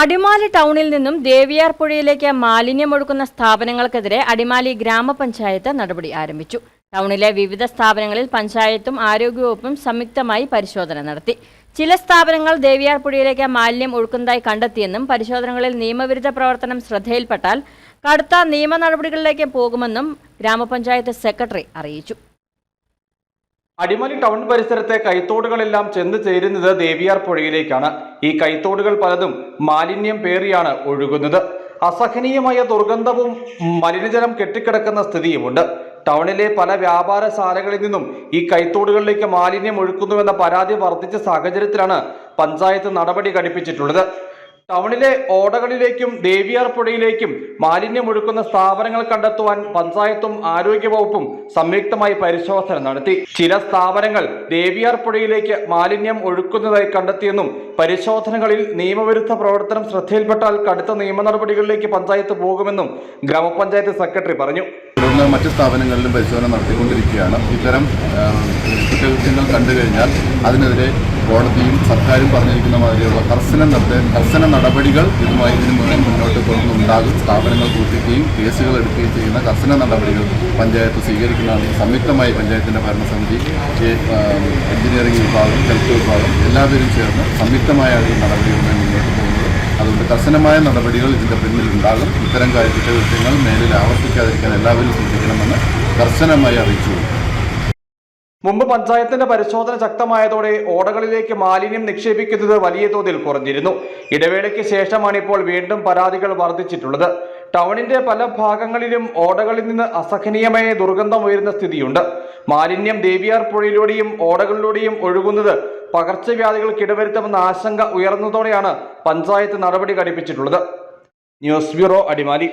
അടിമാലി ടൗണിൽ നിന്നും ദേവിയാർ പുഴയിലേക്ക് മാലിന്യമൊഴുക്കുന്ന സ്ഥാപനങ്ങൾക്കെതിരെ അടിമാലി ഗ്രാമപഞ്ചായത്ത് നടപടി ആരംഭിച്ചു. ടൗണിലെ വിവിധ സ്ഥാപനങ്ങളിൽ പഞ്ചായത്തും ആരോഗ്യവകുപ്പും സംയുക്തമായി പരിശോധന നടത്തി. ചില സ്ഥാപനങ്ങൾ ദേവിയാർ പുഴയിലേക്ക് മാലിന്യം ഒഴുക്കുന്നതായി കണ്ടെത്തിയെന്നും പരിശോധനകളിൽ നിയമവിരുദ്ധ പ്രവർത്തനം ശ്രദ്ധയിൽപ്പെട്ടാൽ കടുത്ത നിയമ നടപടികളിലേക്ക് പോകുമെന്നും ഗ്രാമപഞ്ചായത്ത് സെക്രട്ടറി അറിയിച്ചു. അടിമാലി ടൗൺ പരിസരത്തെ കൈത്തോടുകളെല്ലാം ചെന്ന് ചേരുന്നത് ദേവിയാർ പുഴയിലേക്കാണ്. ഈ കൈത്തോടുകൾ പലതും മാലിന്യം പേറിയാണ് ഒഴുകുന്നത്. അസഹനീയമായ ദുർഗന്ധവും മലിനജലം കെട്ടിക്കിടക്കുന്ന സ്ഥിതിയുമുണ്ട്. ടൗണിലെ പല വ്യാപാരശാലകളിൽ നിന്നും ഈ കൈത്തോടുകളിലേക്ക് മാലിന്യം ഒഴുക്കുന്നുവെന്ന പരാതി വർദ്ധിച്ച സാഹചര്യത്തിലാണ് പഞ്ചായത്ത് നടപടി ഘടിപ്പിച്ചിട്ടുള്ളത്. ടൗണിലെ ഓടകളിലേക്കും ദേവിയാർ പുഴയിലേക്കും മാലിന്യം ഒഴുക്കുന്ന സ്ഥാപനങ്ങൾ കണ്ടെത്തുവാൻ പഞ്ചായത്തും ആരോഗ്യവകുപ്പും സംയുക്തമായി പരിശോധന നടത്തി. ചില സ്ഥാപനങ്ങൾ ദേവിയാർ പുഴയിലേക്ക് മാലിന്യം ഒഴുക്കുന്നതായി കണ്ടെത്തിയെന്നും പരിശോധനകളിൽ നിയമവിരുദ്ധ പ്രവർത്തനം ശ്രദ്ധയിൽപ്പെട്ടാൽ കടുത്ത നിയമ നടപടികളിലേക്ക് പഞ്ചായത്ത് പോകുമെന്നും ഗ്രാമപഞ്ചായത്ത് സെക്രട്ടറി പറഞ്ഞു. മറ്റ് സ്ഥാപനങ്ങളിലും പരിശോധന നടത്തിക്കൊണ്ടിരിക്കുകയാണ്. ഇത്തരം കുറ്റകൃത്യങ്ങൾ കണ്ടു കഴിഞ്ഞാൽ അതിനെതിരെ കോടതിയും സർക്കാരും പറഞ്ഞിരിക്കുന്ന മാതിരിയുള്ള കർശന കർശന നടപടികൾ ഇതുമായി ഇതിനു മുന്നേ മുന്നോട്ട് കൊണ്ടുണ്ടാകും. സ്ഥാപനങ്ങൾ കൂട്ടിക്കുകയും കേസുകൾ എടുക്കുകയും ചെയ്യുന്ന കർശന നടപടികൾ പഞ്ചായത്ത് സ്വീകരിക്കുന്നതാണ്. സംയുക്തമായി പഞ്ചായത്തിന്റെ ഭരണസമിതി എഞ്ചിനീയറിംഗ് വിഭാഗം ഹെൽത്ത് വിഭാഗം എല്ലാവരും ചേർന്ന് സംയുക്തമായ നടപടികളുമായി മുന്നോട്ട് പോകുന്നത്. അതുകൊണ്ട് കർശനമായ നടപടികൾ ഇതിന്റെ പിന്നിൽ ഉണ്ടാകും. ഇത്തരം കുറ്റകൃത്യങ്ങൾ മേലിൽ ആവർത്തിക്കാതിരിക്കാൻ എല്ലാവരും ശ്രദ്ധിക്കണമെന്ന് കർശനമായി അറിയിച്ചു മുമ്പ് പഞ്ചായത്തിന്റെ പരിശോധന ശക്തമായതോടെ ഓടകളിലേക്ക് മാലിന്യം നിക്ഷേപിക്കുന്നത് വലിയ തോതിൽ കുറഞ്ഞിരുന്നു. ഇടവേളയ്ക്ക് ശേഷമാണ് ഇപ്പോൾ വീണ്ടും പരാതികൾ വർദ്ധിച്ചിട്ടുള്ളത്. ടൗണിന്റെ പല ഭാഗങ്ങളിലും ഓടകളിൽ നിന്ന് അസഹനീയമായ ദുർഗന്ധം ഉയരുന്ന സ്ഥിതിയുണ്ട്. മാലിന്യം ദേവിയാർ പുഴയിലൂടെയും ഓടകളിലൂടെയും ഒഴുകുന്നത് പകർച്ചവ്യാധികൾക്ക് ഇടവരുത്തുമെന്ന ആശങ്ക ഉയർന്നതോടെയാണ് പഞ്ചായത്ത് നടപടി ഘടിപ്പിച്ചിട്ടുള്ളത്. News bureau Adimali.